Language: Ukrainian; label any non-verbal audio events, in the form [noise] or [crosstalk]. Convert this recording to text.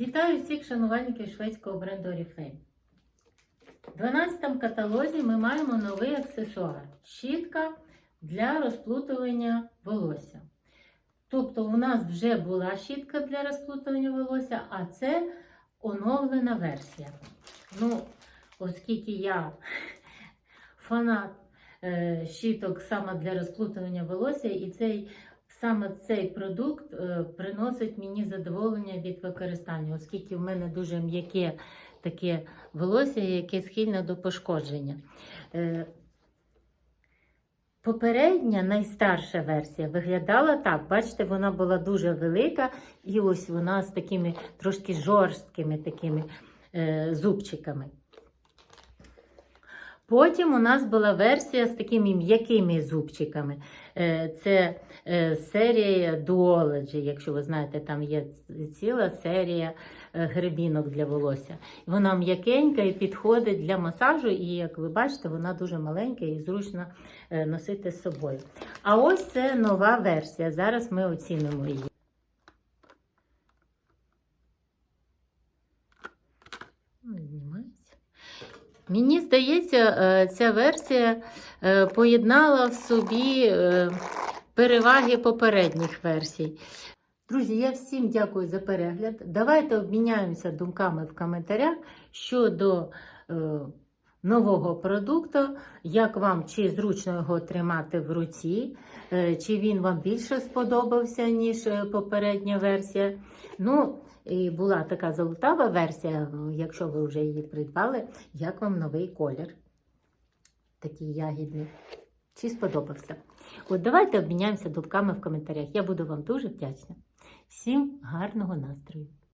Вітаю всіх шанувальників шведського бренду Oriflame. В 12 каталозі ми маємо новий аксесуар щітка для розплутування волосся. Тобто, у нас вже була щітка для розплутування волосся, а це оновлена версія. Ну, оскільки я [laughs] фанат е, щіток саме для розплутування волосся, і цей саме цей продукт е, приносить мені задоволення від використання, оскільки в мене дуже м'яке таке волосся, яке схильне до пошкодження. Е, Попередня найстарша версія виглядала так. Бачите, вона була дуже велика, і ось вона з такими трошки жорсткими такими е, зубчиками. Потім у нас була версія з такими м'якими зубчиками. Е, Це е, серія Duology, якщо ви знаєте, там є ціла серія е, гребінок для волосся. Вона м'якенька і підходить для масажу, і як ви бачите, вона дуже маленька і зручно носити з собою. А ось це нова версія. Зараз ми оцінимо її. Ну, знімається. Мені здається, е, ця версія е, поєднала в собі е, переваги попередніх версій. Друзі, я всім дякую за перегляд. Давайте обміняємося думками в коментарях щодо нового продукту, як вам чи зручно його тримати в руці, е, чи він вам більше сподобався, ніж е, попередня версія. Ну, і була така золотава версія, якщо ви вже її придбали, як вам новий колір? Такий ягідний. Чи сподобався? От давайте обміняємося думками в коментарях. Я буду вам дуже вдячна. Всім гарного настрою!